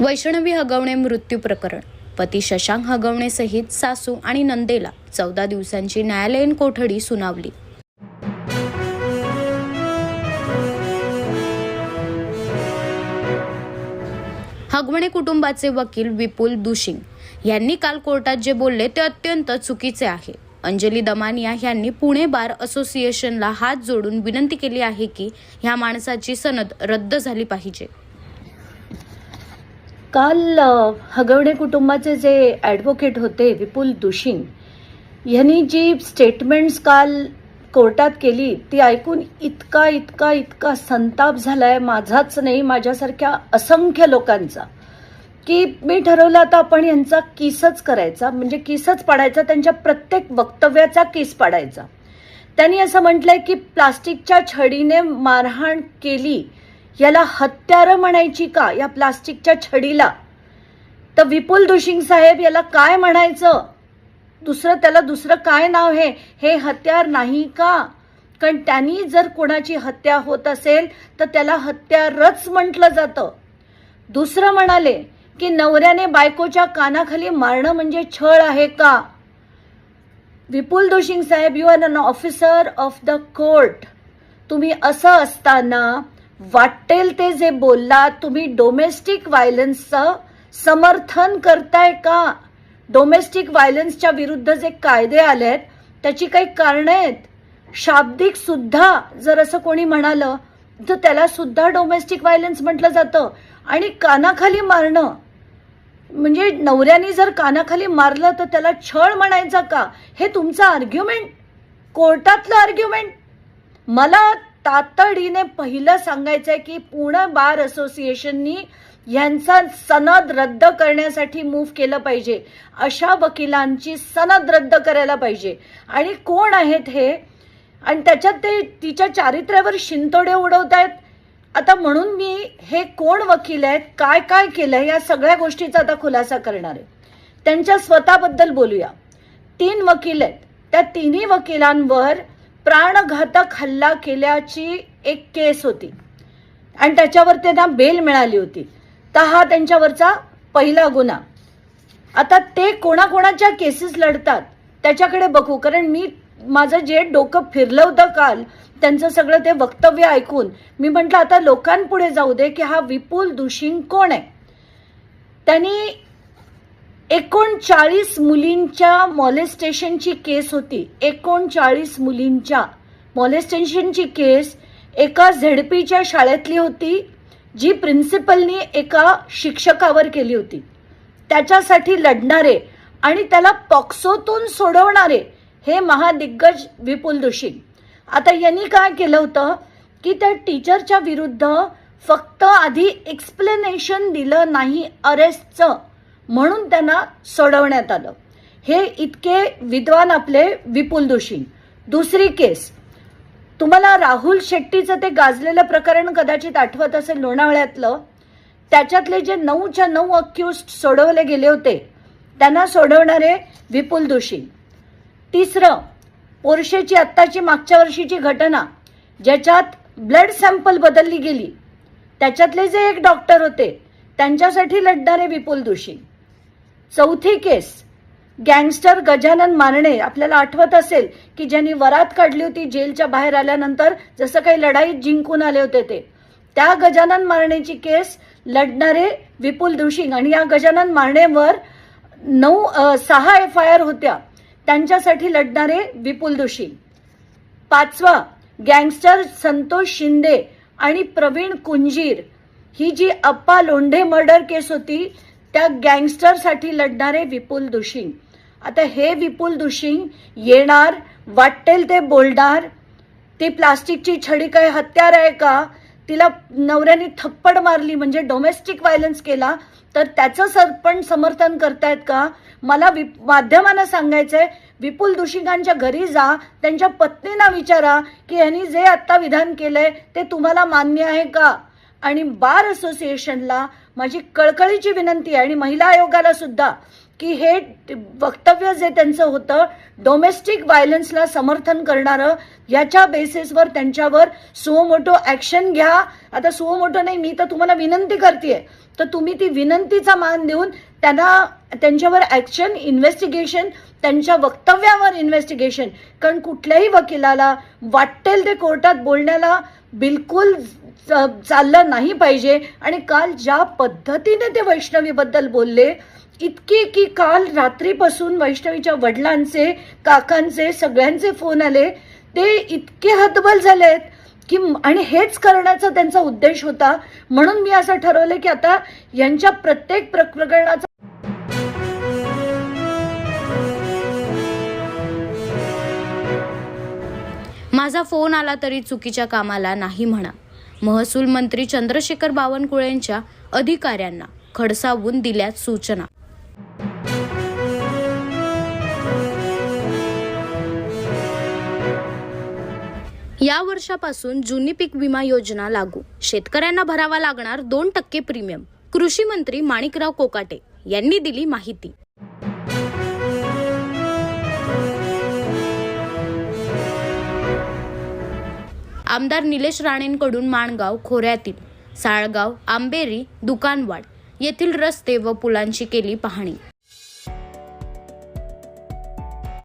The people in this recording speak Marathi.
वैष्णवी हगवणे मृत्यू प्रकरण. पती शशांक हगवणेसहित सासू आणि नंदेला चौदा दिवसांची न्यायालयीन कोठडी सुनावली. हगवणे कुटुंबाचे वकील विपुल दुशिंग यांनी काल कोर्टात जे बोलले ते अत्यंत चुकीचे आहे. अंजली दमानिया यांनी पुणे बार असोसिएशनला हात जोडून विनंती केली आहे की ह्या माणसाची सनद रद्द झाली पाहिजे. काल हगवणे कुटुंबाचे जे ॲडव्होकेट होते विपुल दुशिंग यांनी जी स्टेटमेंट्स काल कोर्टात केली ती ऐकून इतका इतका इतका संताप झालाय माझाच नाही माझ्यासारख्या असंख्य लोकांचा की मी ठरवलं आता आपण यांचा किसच करायचा म्हणजे किसच पाडायचा त्यांच्या प्रत्येक वक्तव्याचा किस पाडायचा. त्यांनी असं म्हटलंय की प्लास्टिकच्या छडीने मारहाण केली याला हत्यारं म्हणायची का या प्लास्टिकच्या छडीला? तर विपुल दुशिंग साहेब याला काय म्हणायचं? दुसरं त्याला दुसरं काय नाव हे हे हत्यार नाही का? कारण त्यांनी जर कोणाची हत्या होत असेल तर त्याला हत्यारच म्हटलं जातं. दुसरं म्हणाले की नवऱ्याने बायकोच्या कानाखाली मारणं म्हणजे छळ आहे का? विपुल दोशिंग साहेब you are an officer of the court तुम्ही असं असताना वाटेल ते जे बोललात तुम्ही डोमेस्टिक व्हायलन्सचं समर्थन करताय का? डोमेस्टिक व्हायलन्सच्या विरुद्ध जे कायदे आले आहेत त्याची काही कारणं आहेत? शाब्दिक सुद्धा जर असं कोणी म्हणालं तर त्याला सुद्धा डोमेस्टिक व्हायलन्स म्हटलं जातं. आणि कानाखाली मारणं. म्हणजे नवऱ्याने जर कानाखाली मारलं तर त्याला छळ म्हणायचा का? हे तुमचं आर्ग्युमेंट कोर्टातलं आर्ग्युमेंट मला तातडीने पहिलं सांगायचं आहे की पुणे बार असोसिएशननी यांचा सनद रद्द करण्यासाठी मूव्ह केलं पाहिजे. अशा वकिलांची सनद रद्द करायला पाहिजे. आणि कोण आहेत हे? आणि त्याच्यात ते तिच्या चारित्र्यावर शिंतोडे उडवत आहेत आता म्हणून मी हे कोण वकील आहेत काय काय केलंय या सगळ्या गोष्टीचा आता खुलासा करणार आहे. त्यांच्या स्वतःबद्दल बोलूया. तीन वकील आहेत. त्या तिन्ही वकिलांवर प्राणघातक हल्ला केल्याची एक केस होती. आणि त्याच्यावर त्यांना बेल मिळाली होती. तर हा त्यांच्यावरचा पहिला गुन्हा. आता ते कोणाकोणाच्या केसेस लढतात त्याच्याकडे बघू. कारण मी माझं जे डोकं फिरलं होतं काल त्यांचं सगळं ते वक्तव्य ऐकून मी म्हटलं आता लोकांपुढे जाऊ दे की हा विपुल दुशिंग कोण आहे? त्यांनी एकोणचाळीस मुलींच्या मॉलेस्टेशनची केस होती. एकोणचाळीस मुलींच्या मॉलेस्टेशनची केस एका झेडपीच्या शाळेतली होती जी प्रिन्सिपलनी एका शिक्षकावर केली होती. त्याच्यासाठी लढणारे आणि त्याला पॉक्सोतून सोडवणारे हे महादिग्गज विपुल दोषी आता यांनी काय केलं होतं की त्या टीचरच्या विरुद्ध फक्त आधी एक्सप्लेनेशन दिलं नाही अरेस्टचं म्हणून त्यांना सोडवण्यात आलं. हे इतके विद्वान आपले विपुल दोषी. दुसरी केस. तुम्हाला राहुल शेट्टीचं ते गाजलेलं प्रकरण कदाचित आठवत असेल लोणावळ्यातलं. त्याच्यातले जे नऊच्या नऊ अक्युस्ड सोडवले गेले होते त्यांना सोडवणारे विपुल दोषी. तिसरं पोर्शेची आत्ताची मागच्या वर्षीची घटना ज्याच्यात ब्लड सॅम्पल बदलली गेली. त्याच्यातले जे एक डॉक्टर होते त्यांच्यासाठी लढणारे विपुल दोषी. चौथी केस. गँगस्टर गजानन मारणे आपल्याला आठवत असेल की ज्यांनी वरात काढली होती जेलच्या बाहेर आल्यानंतर जसं काही लढाईत जिंकून आले होते ते. त्या गजानन मारणेची केस लढणारे विपुल दुशिंग आणि या गजानन मारणेवर नऊ सहा एफ आय आर होत्या. त्यांच्यासाठी लढणारे विपुल दुशिंग पाचवा गँगस्टर संतोष शिंदे आणि प्रवीण कुंजीर. ही जी अप्पा लोंढे मर्डर केस होती त्या गँगस्टरसाठी लढणारे विपुल दुशिंग. आता हे विपुल दुशिंग येणार वाटेल ते बोलणार ती प्लास्टिकची छडी काय हत्यार आहे का? तिला नवऱ्याने थप्पड मारली म्हणजे डोमेस्टिक व्हायलन्स केला तर त्याचं सर पण समर्थन करतायत का? मला वि माध्यमांना सांगायचंय विपुल दुशिकांच्या घरी जा त्यांच्या पत्नीना विचारा की यांनी जे आत्ता विधान केलंय ते तुम्हाला मान्य आहे का? आणि बार असोसिएशनला माझी कळकळीची विनंती आहे आणि महिला आयोगाला सुद्धा की हे वक्तव्य जे त्यांचं होतं डोमेस्टिक व्हायलन्सला समर्थन करणारं याच्या बेसिसवर त्यांच्यावर सुओमोटो ॲक्शन घ्या. आता सुओमोटो नाही मी तर तुम्हाला विनंती करते तर तुम्ही ती विनंतीचा मान देऊन त्यांना त्यांच्यावर ॲक्शन इन्व्हेस्टिगेशन त्यांच्या वक्तव्यावर इन्व्हेस्टिगेशन कारण कुठल्याही वकिलाला वाटेल ते कोर्टात बोलण्याला बिलकुल चाललं नाही पाहिजे. आणि काल ज्या पद्धतीने ते वैष्णवीबद्दल बोलले इतके की काल रात्रीपासून वैष्णवीच्या वडिलांचे काकांचे सगळ्यांचे फोन आले. ते इतके हतबल झालेत की आणि हेच करण्याचा त्यांचा उद्देश होता. म्हणून मी असं ठरवलं की आता यांच्या प्रत्येक प्रकरणाचा माझा फोन आला तरी चुकीच्या कामाला नाही म्हणा. महसूल मंत्री चंद्रशेखर बावनकुळेंच्या अधिकाऱ्यांना खडसावून दिल्यात सूचना. या वर्षापासून जुनी पीक विमा योजना लागू. शेतकऱ्यांना भरावा लागणार दोन टक्के प्रीमियम. कृषी मंत्री माणिकराव कोकाटे यांनी दिली माहिती. आमदार निलेश राणेंकडून माणगाव खोऱ्यातील साळगाव आंबेरी दुकानवाड येथील रस्ते व पुलांची केली पाहणी.